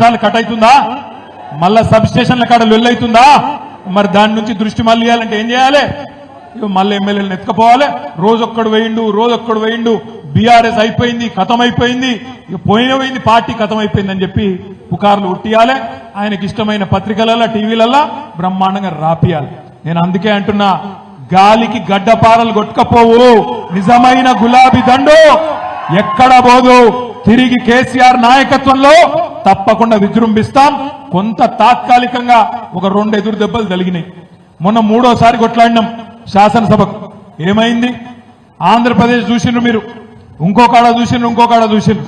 సార్లు కట్ అవుతుందా? మళ్ళా సబ్ స్టేషన్ల కాడ లొల్లైతుందా మరి దాని నుంచి దృష్టి మళ్ళీ ఇవ్వాలంటే ఏం చేయాలి? మళ్ళీ ఎమ్మెల్యేలను ఎత్తుకపోవాలి రోజొక్కడు వేయిండు రోజొక్కడు వేయిండు. బీఆర్ఎస్ అయిపోయింది కథం అయిపోయింది పోయిన పోయింది పార్టీ కథం అయిపోయింది అని చెప్పి పుకార్లు ఉట్టియాలి. ఆయనకి ఇష్టమైన పత్రికలలో టీవీలలో బ్రహ్మాండంగా రాపియాలి. నేను అందుకే అంటున్నా గాలికి గడ్డపారలు కొట్టుకపోవు. నిజమైన గులాబీ దండు ఎక్కడ పోదు. తిరిగి కేసీఆర్ నాయకత్వంలో తప్పకుండా విజృంభిస్తాం. కొంత తాత్కాలికంగా ఒక రెండు ఎదురు దెబ్బలు తగిలినాయి. మొన్న మూడోసారి కొట్లాడినాం శాసనసభకు. ఏమైంది? ఆంధ్రప్రదేశ్ చూసిండ్రు మీరు. ఇంకో కాడ చూసిండ్రు ఇంకో కాడ చూసిండ్రు.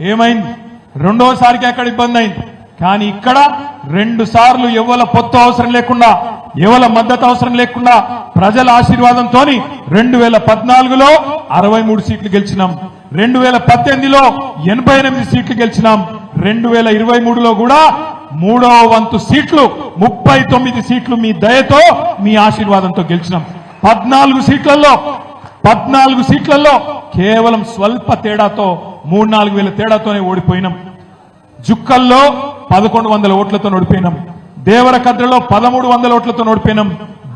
ఏమైంది? రెండోసారికి అక్కడ ఇబ్బంది అయింది? కానీ ఇక్కడ రెండు సార్లు ఎవల పొత్తు అవసరం లేకుండా ఎవల మద్దతు అవసరం లేకుండా ప్రజల ఆశీర్వాదంతో రెండు వేల పద్నాలుగులో అరవై మూడు సీట్లు గెలిచినాం. రెండు వేల పద్దెనిమిదిలో ఎనభై ఎనిమిది సీట్లు గెలిచినాం. రెండు వేల ఇరవై మూడులో కూడా మూడవ వంతు సీట్లు ముప్పై తొమ్మిది సీట్లు మీ దయతో మీ ఆశీర్వాదంతో గెలిచినాం. పద్నాలుగు సీట్లలో పద్నాలుగు సీట్లలో కేవలం స్వల్ప తేడాతో మూడు నాలుగు వేల తేడాతోనే ఓడిపోయినాం. జుక్కల్లో పదకొండు వందల ఓట్లతో ఓడిపోయినాం. దేవరకద్రలో పదమూడు వందల ఓట్లతో ఓడిపోయినాం.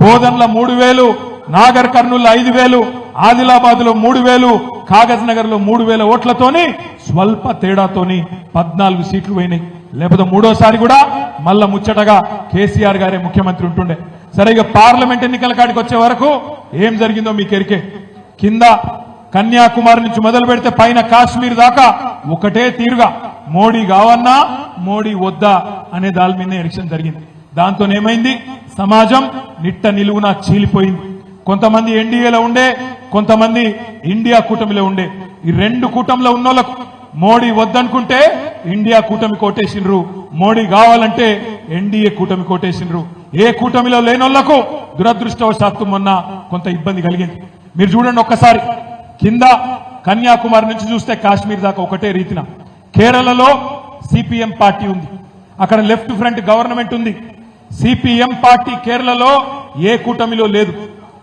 బోధన్ల మూడు వేలు నాగర్ కర్నూలు ఐదు వేలు ఆదిలాబాద్లో మూడు వేలు కాగజ్ నగర్లో మూడు వేల ఓట్లతోని స్వల్ప తేడాతోని పద్నాలుగు సీట్లు పోయినాయి. లేకపోతే మూడోసారి కూడా మళ్ళా ముచ్చటగా కేసీఆర్ గారే ముఖ్యమంత్రి ఉంటుండే. సరే ఇక పార్లమెంట్ ఎన్నికల కాడికి వచ్చే వరకు ఏం జరిగిందో మీ కెరికే. కింద కన్యాకుమారి నుంచి మొదలు పెడితే పైన కాశ్మీర్ దాకా ఒకటే తీరుగా. మోడీ కావన్నా మోడీ వద్దా అనే దాని మీద ఎలక్షన్ జరిగింది. దాంతో ఏమైంది సమాజం నిట్ట నిలువున చీలిపోయింది. కొంతమంది ఎన్డీఏలో ఉండే కొంతమంది ఇండియా కూటమిలో ఉండే ఈ రెండు కూటమిలో ఉన్నోళ్ళకు మోడీ వద్దనుకుంటే ఇండియా కూటమి కోటేసిండ్రు మోడీ కావాలంటే ఎన్డీఏ కూటమి కోటేసిండ్రు ఏ కూటమిలో లేనోళ్ళకు దురదృష్టవశాత్తు మొన్న కొంత ఇబ్బంది కలిగింది. మీరు చూడండి ఒక్కసారి. కింద కన్యాకుమారి నుంచి చూస్తే కాశ్మీర్ దాకా ఒకటే రీతిన. కేరళలో సిపిఎం పార్టీ ఉంది. అక్కడ లెఫ్ట్ ఫ్రంట్ గవర్నమెంట్ ఉంది. సిపిఎం పార్టీ కేరళలో ఏ కూటమిలో లేదు.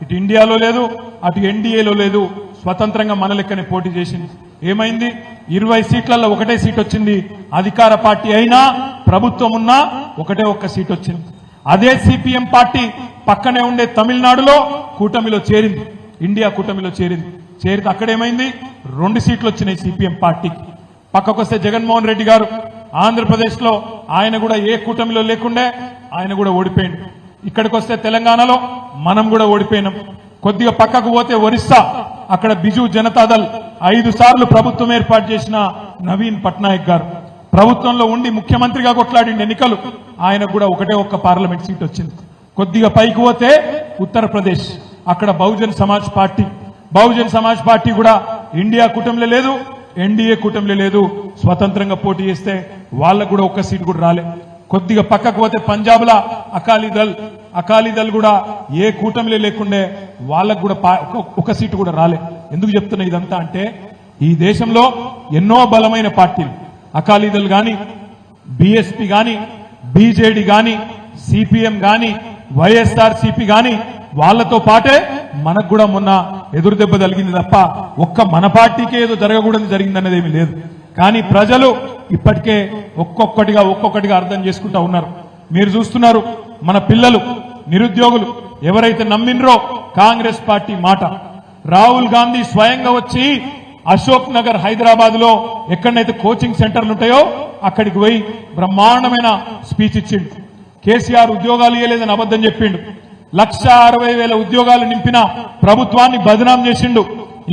ఇటు ఇండియాలో లేదు అటు ఎన్డీఏలో లేదు. స్వతంత్రంగా మన లెక్కనే పోటీ చేసింది. ఏమైంది? ఇరవై సీట్లలో ఒకటే సీట్ వచ్చింది. అధికార పార్టీ అయినా ప్రభుత్వం ఉన్నా ఒకటే ఒక్క సీట్ వచ్చింది. అదే సిపిఎం పార్టీ పక్కనే ఉండే తమిళనాడులో కూటమిలో చేరింది. ఇండియా కూటమిలో చేరింది. చేరితే అక్కడేమైంది? రెండు సీట్లు వచ్చినాయి సిపిఎం పార్టీకి. పక్కకొస్తే జగన్మోహన్ రెడ్డి గారు ఆంధ్రప్రదేశ్లో ఆయన కూడా ఏ కూటమిలో లేకుండే ఆయన కూడా ఓడిపోయింది ఇక్కడికి వస్తే తెలంగాణలో మనం కూడా ఓడిపోయినాం. కొద్దిగా పక్కకు పోతే ఒరిస్సా అక్కడ బిజు జనతాదళ్ ఐదు సార్లు ప్రభుత్వం ఏర్పాటు చేసిన నవీన్ పట్నాయక్ గారు. ప్రభుత్వంలో ఉండి ముఖ్యమంత్రిగా కొట్లాడిన ఎన్నికలు ఆయనకు కూడా ఒకటే ఒక్క పార్లమెంట్ సీట్ వచ్చింది. కొద్దిగా పైకి పోతే ఉత్తరప్రదేశ్ అక్కడ బహుజన్ సమాజ్ పార్టీ. బహుజన్ సమాజ్ పార్టీ కూడా ఇండియా కూటమిలో లేదు ఎన్డీఏ కూటమిలో లేదు. స్వతంత్రంగా పోటీ చేస్తే వాళ్ళకు కూడా ఒక్క సీట్ కూడా రాలే. కొద్దిగా పక్కకు పోతే పంజాబ్ లా అకాలీదల్ అకాలీదల్ కూడా ఏ కూటమిలే లేకుండే వాళ్ళకు కూడా పా- ఒక- ఒక సీటు కూడా రాలే. ఎందుకు చెప్తున్నా ఇదంతా అంటే ఈ దేశంలో ఎన్నో బలమైన పార్టీలు. అకాలీదల్ గాని బిఎస్పి గాని బీజేడీ గాని సిపిఎం గాని వైఎస్ఆర్ సిపి గాని వాళ్ళతో పాటే మనకు కూడా మొన్న ఎదురు దెబ్బ తగిలింది తప్ప ఒక్క మన పార్టీకే ఏదో జరగకూడదు జరిగిందనేది ఏమీ లేదు. కానీ ప్రజలు ఇప్పటికే ఒక్కొక్కటిగా ఒక్కొక్కటిగా అర్థం చేసుకుంటా ఉన్నారు. మీరు చూస్తున్నారు మన పిల్లలు నిరుద్యోగులు ఎవరైతే నమ్మినరో కాంగ్రెస్ పార్టీ మాట. రాహుల్ గాంధీ స్వయంగా వచ్చి అశోక్ నగర్ హైదరాబాద్లో ఎక్కడైతే కోచింగ్ సెంటర్లు ఉంటాయో అక్కడికి పోయి బ్రహ్మాండమైన స్పీచ్ ఇచ్చిండు. కేసీఆర్ ఉద్యోగాలు ఇవ్వలేదని అబద్ధం చెప్పిండు. లక్ష అరవై వేల ఉద్యోగాలు నింపిన ప్రభుత్వాన్ని బదనాం చేసిండు.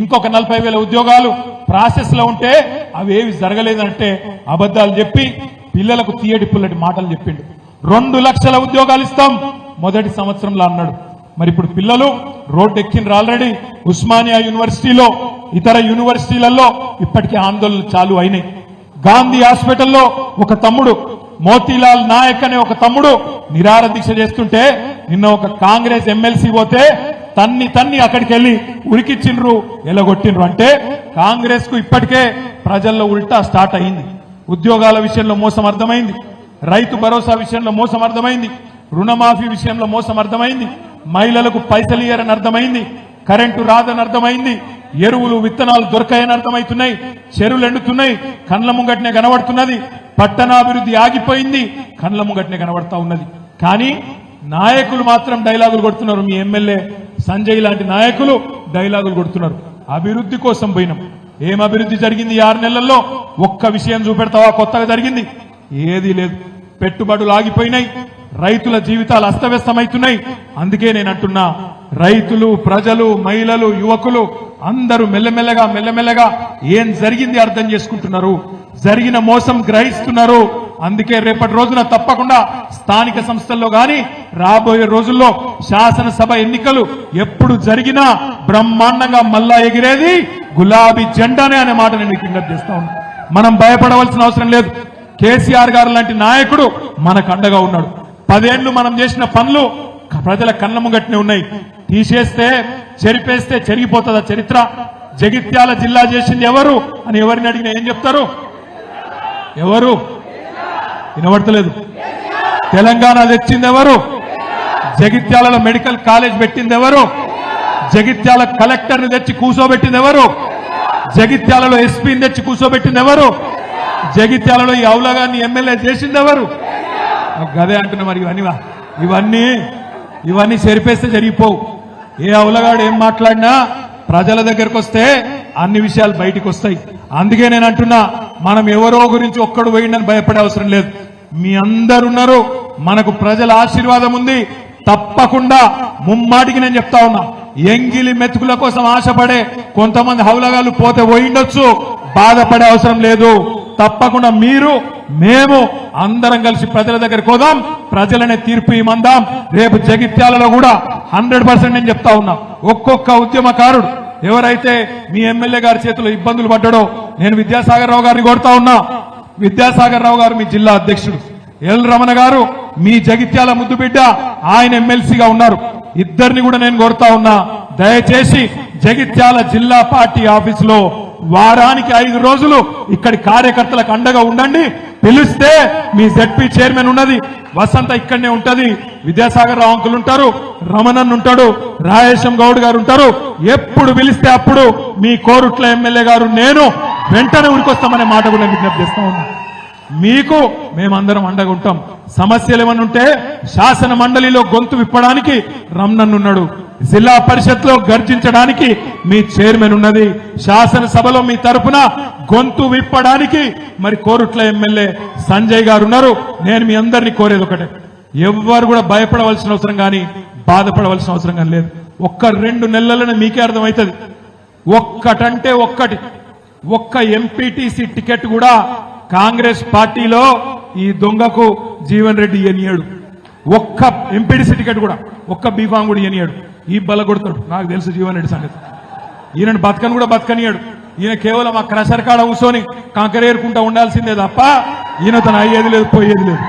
ఇంకొక నలభై వేల ఉద్యోగాలు ప్రాసెస్లో ఉంటే అవేవి జరగలేదంటే అబద్ధాలు చెప్పి పిల్లలకు తీయటి పుల్లటి మాటలు చెప్పిండు. రెండు లక్షల ఉద్యోగాలు ఇస్తాం. మొదటి సంవత్సరంలో అన్నాడు. మరి ఇప్పుడు పిల్లలు రోడ్డు ఎక్కిండ్రు ఆల్రెడీ ఉస్మానియా యూనివర్సిటీలో ఇతర యూనివర్సిటీలలో ఇప్పటికే ఆందోళనలు చాలు అయినాయి. గాంధీ హాస్పిటల్లో ఒక తమ్ముడు మోతీలాల్ నాయక్ అనే ఒక తమ్ముడు నిరార దీక్ష చేస్తుంటే నిన్న ఒక కాంగ్రెస్ ఎమ్మెల్సీ పోతే తన్ని తన్ని అక్కడికి వెళ్ళి ఉరికిచ్చిండ్రు ఎలగొట్టిండ్రు అంటే కాంగ్రెస్కు ఇప్పటికే ప్రజల్లో ఉల్టా స్టార్ట్ అయింది. ఉద్యోగాల విషయంలో మోసం అర్థమైంది. రైతు భరోసా విషయంలో మోసం అర్థమైంది. రుణమాఫీ విషయంలో మోసం అర్థమైంది. మహిళలకు పైసలు ఇయ్యరని అర్థమైంది. కరెంటు రాదని అర్థమైంది. ఎరువులు విత్తనాలు దొరకాయని అర్థమవుతున్నాయి చెరువులు ఎండుతున్నాయి. కండ్ల ముంగట్నే కనబడుతున్నది. పట్టణాభివృద్ధి ఆగిపోయింది. కండ్ల ముంగట్నే కనబడతా ఉన్నది. కానీ నాయకులు మాత్రం డైలాగులు కొడుతున్నారు. మీ ఎమ్మెల్యే సంజయ్ లాంటి నాయకులు డైలాగులు కొడుతున్నారు. అభివృద్ధి కోసం పోయినాం. ఏం అభివృద్ధి జరిగింది ఆరు నెలల్లో? ఒక్క విషయం చూపెడతావా? కొత్తగా జరిగింది? ఏది లేదు. పెట్టుబడులు ఆగిపోయినాయి. రైతుల జీవితాలు అస్తవ్యస్తమవుతున్నాయి. అందుకే నేను అంటున్నా రైతులు ప్రజలు మహిళలు యువకులు అందరూ మెల్లమెల్లగా మెల్లమెల్లగా ఏం జరిగింది అర్థం చేసుకుంటున్నారు? జరిగిన మోసం గ్రహిస్తున్నారు. అందుకే రేపటి రోజున తప్పకుండా స్థానిక సంస్థల్లో గాని రాబోయే రోజుల్లో శాసనసభ ఎన్నికలు ఎప్పుడు జరిగినా బ్రహ్మాండంగా మళ్ళా ఎగిరేది గులాబీ జెండానే అనే మాట నేను విజ్ఞప్తి చేస్తా ఉన్నా. మనం భయపడవలసిన అవసరం లేదు. కేసీఆర్ గారు లాంటి నాయకుడు మనకు అండగా ఉన్నాడు. పదేళ్ళు మనం చేసిన పనులు ప్రజల కళ్ళ ముంగట్నే ఉన్నాయి. తీసేస్తే చెరిపేస్తే చెరిగిపోతుందా చరిత్ర? జగిత్యాల జిల్లా చేసింది ఎవరు అని ఎవరిని అడిగినా ఏం చెప్తారు? ఎవరు? వినబడతలేదు. తెలంగాణ తెచ్చింది ఎవరు? జగిత్యాలలో మెడికల్ కాలేజ్ పెట్టింది ఎవరు? జగిత్యాల కలెక్టర్ని తెచ్చి కూర్చోబెట్టింది ఎవరు? జగిత్యాలలో ఎస్పీని తెచ్చి కూర్చోబెట్టింది ఎవరు? జగిత్యాలలో ఈ అవులగాన్ని ఎమ్మెల్యే చేసింది ఎవరు? గదే అంటున్నా మరి ఇవన్నీ ఇవన్నీ ఇవన్నీ సరిపేస్తే జరిగిపోవు. ఏ అవులగాడు ఏం మాట్లాడినా ప్రజల దగ్గరకు వస్తే అన్ని విషయాలు బయటకు వస్తాయి. అందుకే నేను అంటున్నా మనం ఎవరో గురించి ఒక్కడు పోయిండని భయపడే అవసరం లేదు. మీ అందరున్నారు. మనకు ప్రజల ఆశీర్వాదం ఉంది. తప్పకుండా ముమ్మాటికి నేను చెప్తా ఉన్నా. ఎంగిలి మెతుకుల కోసం ఆశపడే కొంతమంది హౌలగాళ్ళు పోతే పోయిండొచ్చు. బాధపడే అవసరం లేదు. తప్పకుండా మీరు మేము అందరం కలిసి ప్రజల దగ్గరికి పోదాం. ప్రజలనే తీర్పు ఇమ్మందాం రేపు జగిత్యాలలో కూడా హండ్రెడ్ పర్సెంట్ నేను చెప్తా ఉన్నా. ఒక్కొక్క ఉద్యమకారుడు ఎవరైతే మీ ఎమ్మెల్యే గారి చేతిలో ఇబ్బందులు పడ్డాడో నేను విద్యాసాగర్ రావు గారిని కొడతా ఉన్నా. విద్యాసాగర్ రావు గారు మీ జిల్లా అధ్యక్షుడు. ఎల్ రమణ గారు మీ జగిత్యాల ముద్దు బిడ్డ ఆయన ఎమ్మెల్సీగా ఉన్నారు. ఇద్దరిని కూడా నేను కోరుతా ఉన్నా. దయచేసి జగిత్యాల జిల్లా పార్టీ ఆఫీసులో వారానికి ఐదు రోజులు ఇక్కడి కార్యకర్తలకు అండగా ఉండండి. పిలిస్తే మీ జడ్పీ చైర్మన్ ఉన్నది. వసంత ఇక్కడనే ఉంటది. విద్యాసాగర్ రావు అంకులు ఉంటారు. రమణన్ ఉంటాడు. రాయేశం గౌడ్ గారు ఉంటారు. ఎప్పుడు పిలిస్తే అప్పుడు మీ కోరుట్ల ఎమ్మెల్యే గారు నేను వెంటనే ఉరికొస్తామనే మాట కూడా విజ్ఞప్తి చేస్తా ఉన్నాను మీకు మేమందరం అండగా ఉంటాం. సమస్యలు ఏమన్నా ఉంటే శాసన మండలిలో గొంతు విప్పడానికి రమణన్ ఉన్నాడు. జిల్లా పరిషత్లో గర్జించడానికి మీ చైర్మన్ ఉన్నది. శాసనసభలో మీ తరపున గొంతు విప్పడానికి మరి కోరుట్ల ఎమ్మెల్యే సంజయ్ గారు ఉన్నారు. నేను మీ అందరినీ కోరేది ఒకటే. ఎవ్వరు కూడా భయపడవలసిన అవసరం కానీ బాధపడవలసిన అవసరం కానీ లేదు. ఒక్క రెండు నెలలనే మీకే అర్థమవుతుంది. ఒక్కటంటే ఒక్కటి. ఒక్క ఎంపీటీసీ టికెట్ కూడా కాంగ్రెస్ పార్టీలో ఈ దొంగకు జీవన్ రెడ్డి ఎనియాడు ఒక్క ఎంపీటీసీ టికెట్ కూడా ఒక్క బీఫామ్ కూడా ఎనియాడు ఈ బలగొడతాడు నాకు తెలుసు జీవనరెడ్డి సంగతి. ఈయనను బతకని కూడా బతకనియాడు. ఈయన కేవలం ఆ క్రషర్ కాడ కూర్చొని కంకరేరుకుంటా ఉండాల్సిందే తప్ప ఈయన తను అయ్యేది లేదు పోయేది లేదు.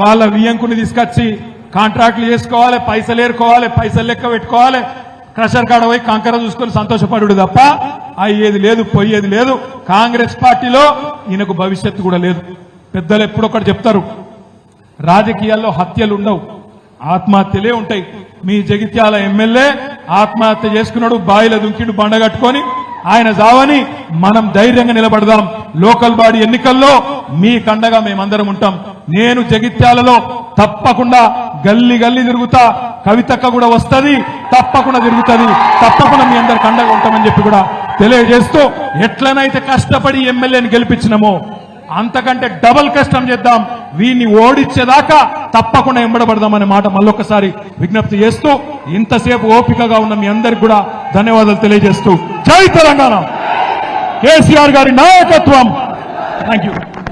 వాళ్ళ వియ్యంకుని తీసుకొచ్చి కాంట్రాక్ట్లు చేసుకోవాలి పైసలు ఏరుకోవాలి పైసలు లెక్క పెట్టుకోవాలి. క్రషర్ కాడ పోయి కంకర చూసుకొని సంతోషపడు తప్ప అయ్యేది లేదు పోయేది లేదు. కాంగ్రెస్ పార్టీలో ఈయనకు భవిష్యత్తు కూడా లేదు. పెద్దలు ఎప్పుడొక్కటి చెప్తారు రాజకీయాల్లో హత్యలు ఉండవు ఆత్మహత్యలే ఉంటాయి. మీ జగిత్యాల ఎమ్మెల్యే ఆత్మహత్య చేసుకున్నాడు బాయిల దుంకిడు బండ కట్టుకొని ఆయన జావని మనం ధైర్యంగా నిలబడదాం. లోకల్ బాడీ ఎన్నికల్లో మీ కండగా మేమందరం ఉంటాం. నేను జగిత్యాలలో తప్పకుండా గల్లి గల్లి తిరుగుతా. కవితక్క కూడా వస్తుంది తప్పకుండా తిరుగుతుంది. తప్పకుండా మీ అందరు కండగా ఉంటామని చెప్పి కూడా తెలియజేస్తూ ఎట్లనైతే కష్టపడి ఎమ్మెల్యేని గెలిపించినమో అంతకంటే డబల్ కష్టం చేద్దాం. వీడిని ఓడించేదాకా తప్పకుండా ఎంబడబడదామనే మాట మళ్ళొకసారి విజ్ఞప్తి చేస్తూ ఇంతసేపు ఓపికగా ఉన్న మీ అందరికి కూడా ధన్యవాదాలు తెలియజేస్తూ. జై తెలంగాణ! కేసీఆర్ గారి నాయకత్వం! Thank you